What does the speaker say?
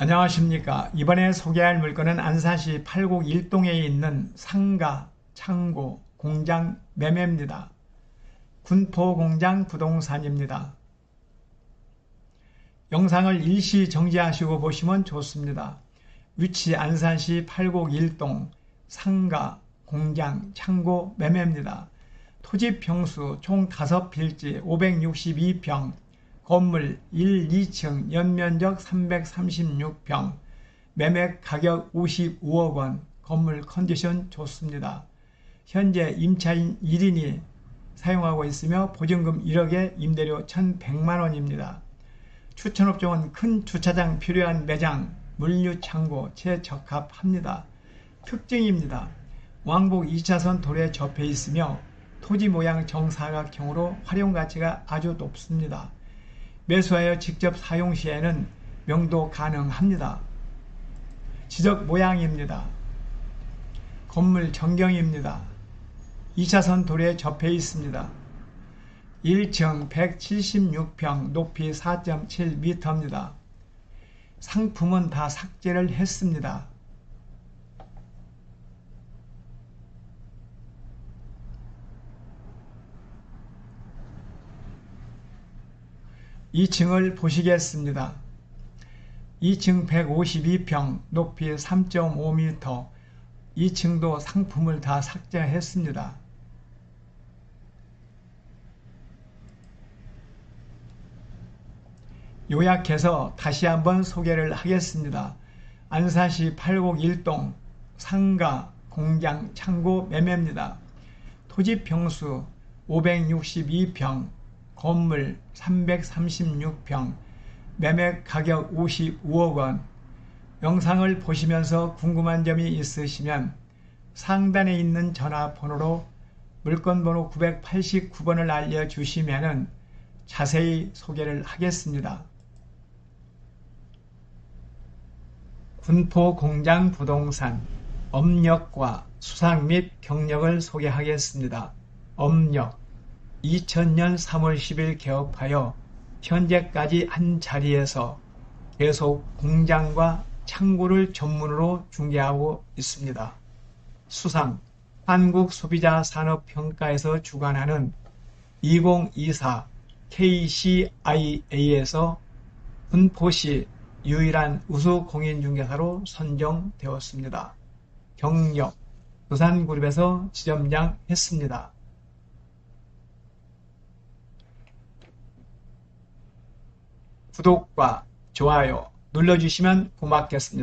안녕하십니까. 이번에 소개할 물건은 안산시 팔곡 1동에 있는 상가, 창고, 공장 매매입니다. 군포공장 부동산입니다. 영상을 일시 정지하시고 보시면 좋습니다. 위치 안산시 팔곡 1동 상가, 공장, 창고 매매입니다. 토지 평수 총 5필지 562평, 건물 1, 2층 연면적 336평, 매매 가격 55억 원, 건물 컨디션 좋습니다. 현재 임차인 1인이 사용하고 있으며 보증금 1억에 임대료 1,100만 원입니다. 추천업종은 큰 주차장 필요한 매장, 물류창고 최적합합니다. 특징입니다. 왕복 2차선 도로에 접해 있으며 토지 모양 정사각형으로 활용 가치가 아주 높습니다. 매수하여 직접 사용 시에는 명도 가능합니다. 지적 모양입니다. 건물 전경입니다. 2차선 도로에 접해 있습니다. 1층 176평 높이 4.7m입니다. 상품은 다 삭제를 했습니다. 2층을 보시겠습니다. 2층 152평, 높이 3.5m, 2층도 상품을 다 삭제했습니다. 요약해서 다시 한번 소개를 하겠습니다. 안산시 팔곡 1동 상가, 공장, 창고 매매입니다. 토지 평수 562평, 건물 336평, 매매 가격 55억 원. 영상을 보시면서 궁금한 점이 있으시면 상단에 있는 전화번호로 물건번호 989번을 알려주시면 자세히 소개를 하겠습니다. 군포 공장 부동산 업력과 수상 및 경력을 소개하겠습니다. 업력 2000년 3월 10일 개업하여 현재까지 한 자리에서 계속 공장과 창고를 전문으로 중개하고 있습니다. 수상 한국소비자산업평가에서 주관하는 2024 KCIA에서 분포시 유일한 우수 공인중개사로 선정되었습니다. 경력 부산그룹에서 지점장 했습니다. 구독과 좋아요 눌러주시면 고맙겠습니다.